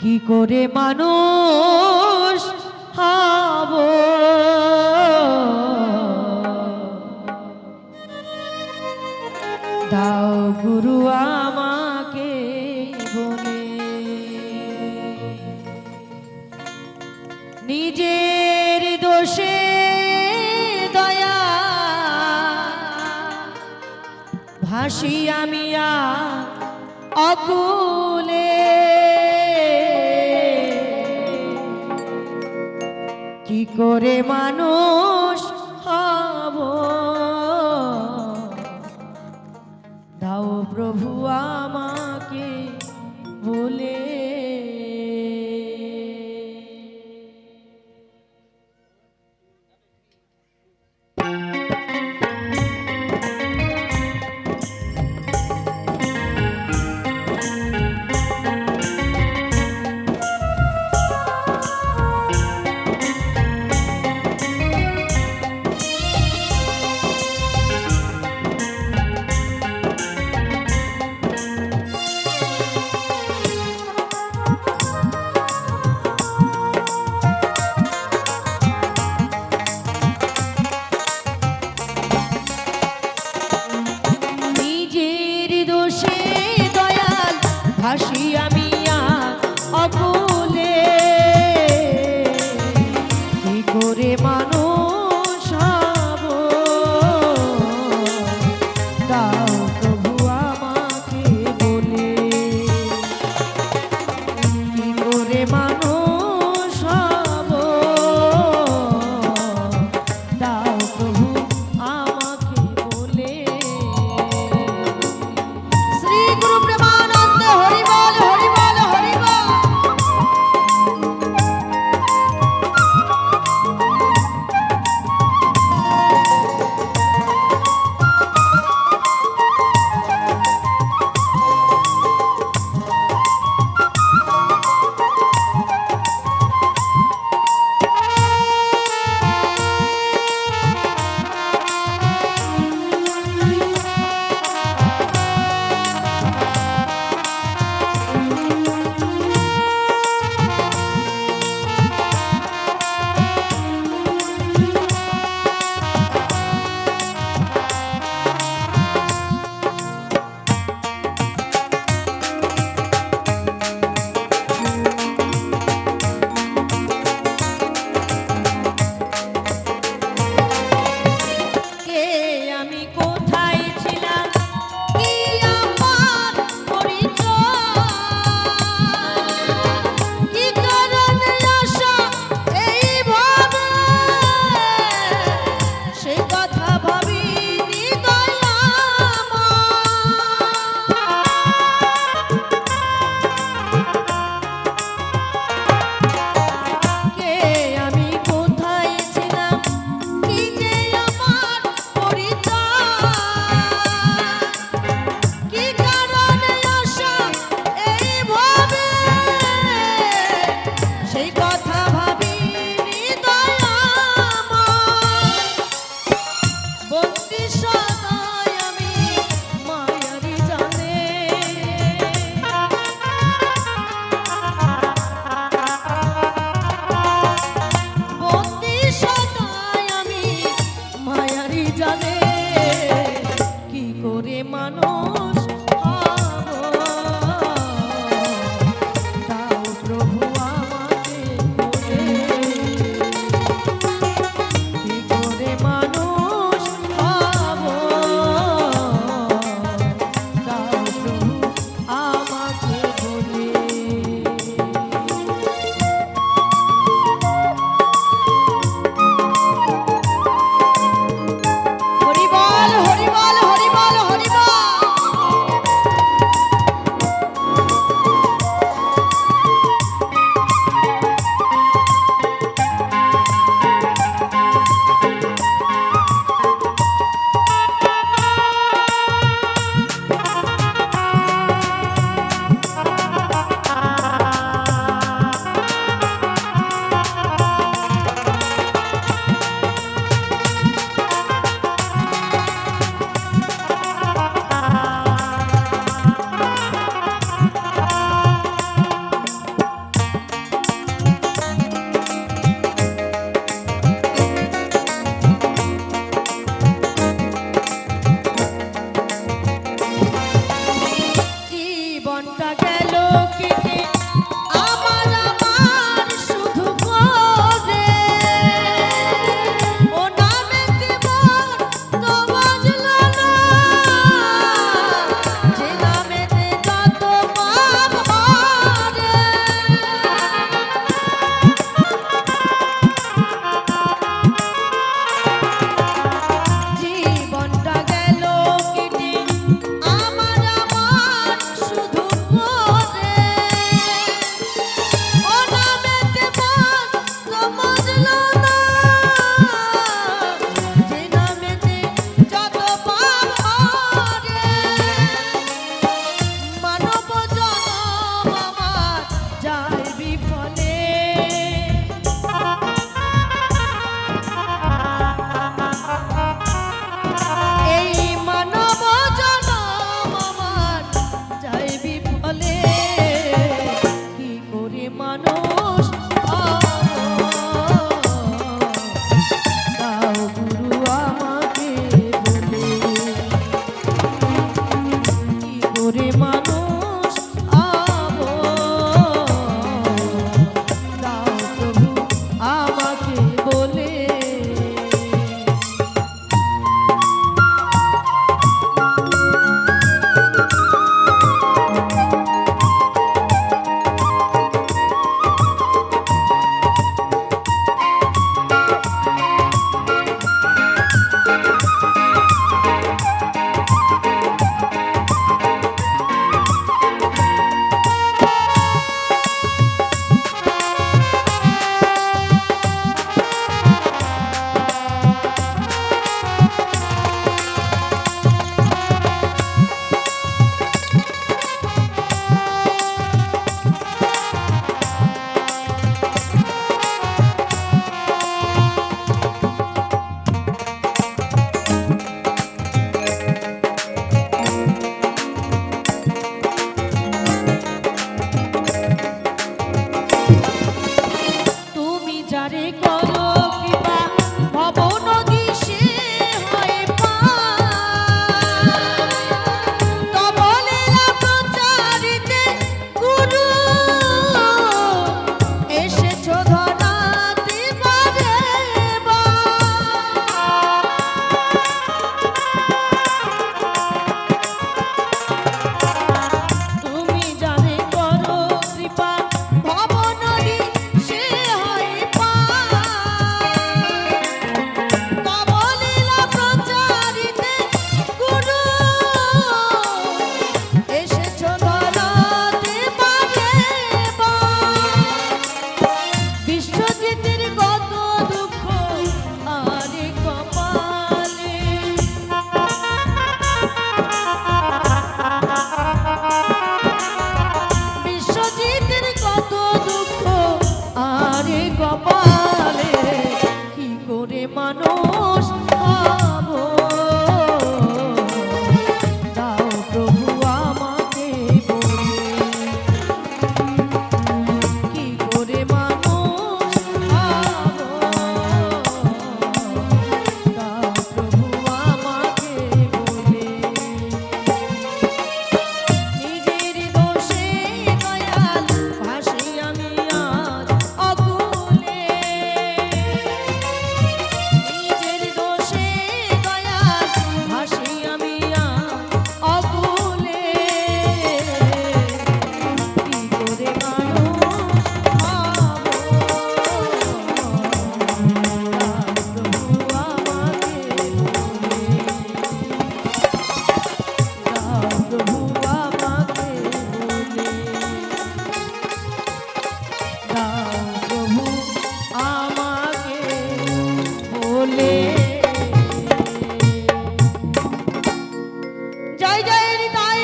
কি করে মানুষ হব? দাও গুরু আমাকে বলে নিজের দোষে দয়া ভাসি আমি আর অকুলে। করে মানুষ ভাসিয়া মিয়া অপর মানুষ যারে করো কৃপা ভবন